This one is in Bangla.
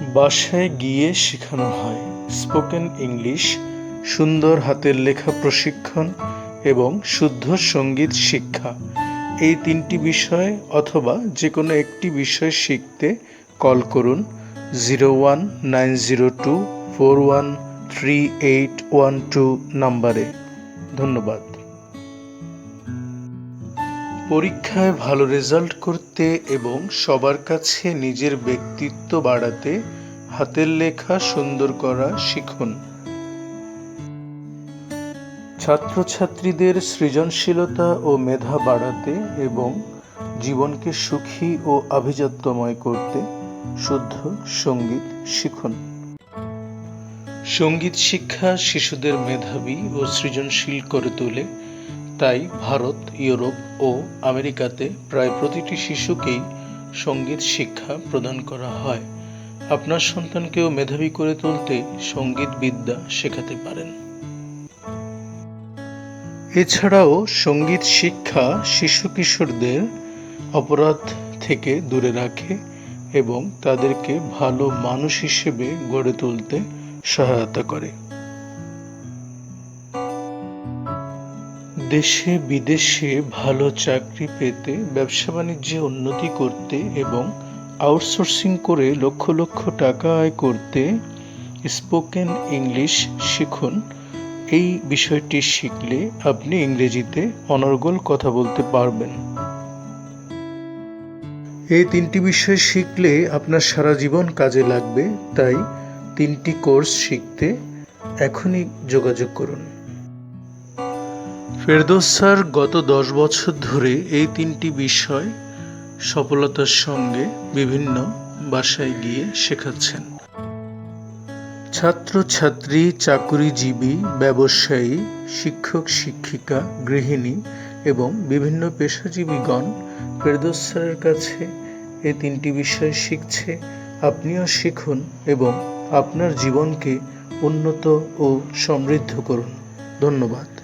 বাসায় গিয়ে শেখানো হয় স্পোকেন ইংলিশ সুন্দর হাতের লেখা প্রশিক্ষণ এবং শুদ্ধ সংগীত শিক্ষা। এই তিনটি বিষয় অথবা যে কোনো একটি বিষয় শিখতে কল করুন zero one nine zero two four one three eight one two নাম্বারে। ধন্যবাদ। পরীক্ষায় ভালো রেজাল্ট করতে এবং সবার কাছে নিজের ব্যক্তিত্ব বাড়াতে হাতের লেখা সুন্দর করা শিখুন। ছাত্রছাত্রীদের সৃজনশীলতা ও মেধা বাড়াতে এবং জীবনকে সুখী ও আভিজাত্যময় করতে শুদ্ধ সংগীত শিখুন। সংগীত শিক্ষা শিশুদের মেধাবী ও সৃজনশীল করে তোলে। তাই ভারত, ইউরোপ ও আমেরিকাতে প্রায় প্রতিটি শিশুকেই সংগীত শিক্ষা প্রদান করা হয়। আপনার সন্তানকেও মেধাবী করে তুলতে সংগীত বিদ্যা শেখাতে পারেন। এছাড়াও সংগীত শিক্ষা শিশু কিশোরদের অপরাধ থেকে দূরে রাখে এবং তাদেরকে ভালো মানুষ হিসেবে গড়ে তুলতে সহায়তা করে। দেশে বিদেশে ভালো চাকরি পেতে, ব্যবসা বাণিজ্যে উন্নতি করতে এবং আউটসোর্সিং করে লক্ষ লক্ষ টাকা আয় করতে স্পোকেন ইংলিশ শিখুন। এই বিষয়টি শিখলে আপনি ইংরেজিতে অনর্গল কথা বলতে পারবেন। এই তিনটি বিষয় শিখলে আপনার সারা জীবন কাজে লাগবে, তাই তিনটি কোর্স শিখতে এখনই যোগাযোগ করুন। ফেরদৌস স্যার গত দশ বছর ধরে এই তিনটি বিষয় সফলতার সঙ্গে বিভিন্ন বাসায় গিয়ে শেখাচ্ছেন। ছাত্রছাত্রী, চাকুরিজীবী, ব্যবসায়ী, শিক্ষক, শিক্ষিকা, গৃহিণী এবং বিভিন্ন পেশাজীবীগণ ফেরদৌস স্যারের কাছে এই তিনটি বিষয় শিখছে। আপনিও শিখুন এবং আপনার জীবনকে উন্নত ও সমৃদ্ধ করুন। ধন্যবাদ।